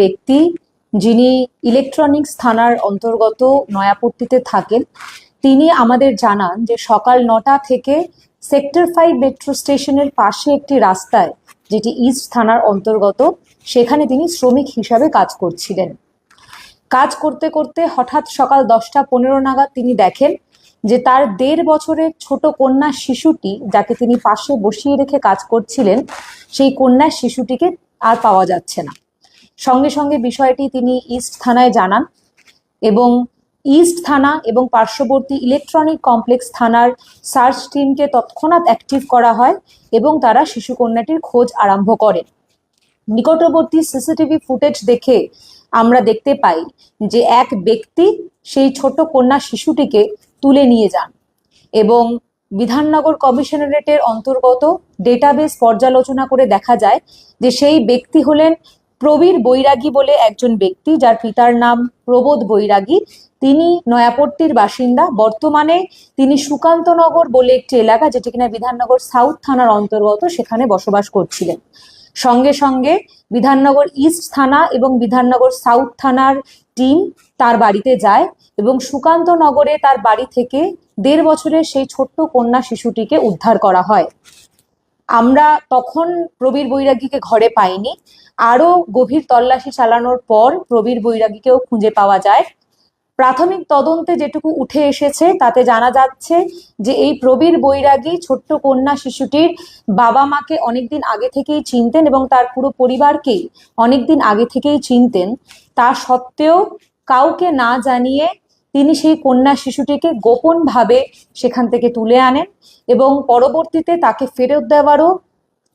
ব্যক্তি যিনি ইলেকট্রনিক্স থানার অন্তর্গত নয়াপট্টিতে থাকেন, তিনি আমাদের জানান যে সকাল নটা থেকে সেক্টর ফাইভ মেট্রো স্টেশনের পাশে একটি রাস্তায়, যেটি ইস্ট থানার অন্তর্গত, সেখানে তিনি শ্রমিক হিসাবে কাজ করছিলেন। কাজ করতে করতে হঠাৎ সকাল দশটা পনেরো নাগাদ তিনি দেখেন যে তার দেড় বছরের ছোট কন্যা শিশুটি, যাকে তিনি পাশে বসিয়ে রেখে কাজ করছিলেন, সেই কন্যা শিশুটিকে আর পাওয়া যাচ্ছে না। সঙ্গে সঙ্গে বিষয়টি তিনি ইস্ট থানায় জানান এবং ইস্ট থানা এবং পার্শ্ববর্তী ইলেকট্রনিক কমপ্লেক্স থানার সার্চ টিমকে তৎক্ষণাৎ অ্যাক্টিভ করা হয় এবং তারা শিশু কন্যাটির খোঁজ আরম্ভ করেন। নিকটবর্তী সিসিটিভি ফুটেজ দেখে আমরা দেখতে পাই যে এক ব্যক্তি সেই ছোট কন্যা শিশুটিকে তুলে নিয়ে যান এবং বিধাননগর কমিশনারেটের অন্তর্গত ডেটাবেস পর্যালোচনা করে দেখা যায় যে সেই ব্যক্তি হলেন প্রবীর বৈরাগী বলে একজন ব্যক্তি যার পিতার নাম প্রবোধ বৈরাগী। তিনি নয়াপট্টির বাসিন্দা। বর্তমানে তিনি সুকান্তনগর বলে একটি এলাকা যেটি কিনা বিধাননগর সাউথ থানার অন্তর্গত, সেখানে বসবাস করছিলেন। সঙ্গে সঙ্গে বিধাননগর ইস্ট থানা এবং বিধাননগর সাউথ থানার টিম তার বাড়িতে যায় এবং সুকান্ত নগরে তার বাড়ি থেকে দেড় বছরের সেই ছোট্ট কন্যা শিশুটিকে উদ্ধার করা হয়। আমরা তখন প্রবীর বৈরাগীকে ঘরে পাইনি। আরও গভীর তল্লাশি চালানোর পর প্রবীর বৈরাগীকেও খুঁজে পাওয়া যায়। প্রাথমিক তদন্তে যেটুকু উঠে এসেছে, তাতে জানা যাচ্ছে যে এই প্রবীর বৈরাগী ছোট্ট কন্যা শিশুটির বাবা মাকে অনেকদিন আগে থেকেই চিনতেন এবং তার পুরো পরিবারকেই অনেকদিন আগে থেকেই চিনতেন। তা সত্ত্বেও কাউকে না জানিয়ে তিনি সেই কন্যা শিশুটিকে গোপনভাবে সেখান থেকে তুলে আনেন এবং পরবর্তীতে তাকে ফেরত দেওয়ারও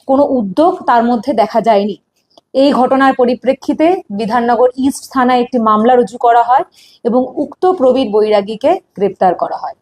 কোনো উদ্যোগ তার মধ্যে দেখা যায়নি। এই ঘটনার পরিপ্রেক্ষিতে বিধাননগর ইস্ট থানায় একটি মামলা রুজু করা হয় এবং উক্ত প্রবীর বৈরাগীকে গ্রেপ্তার করা হয়।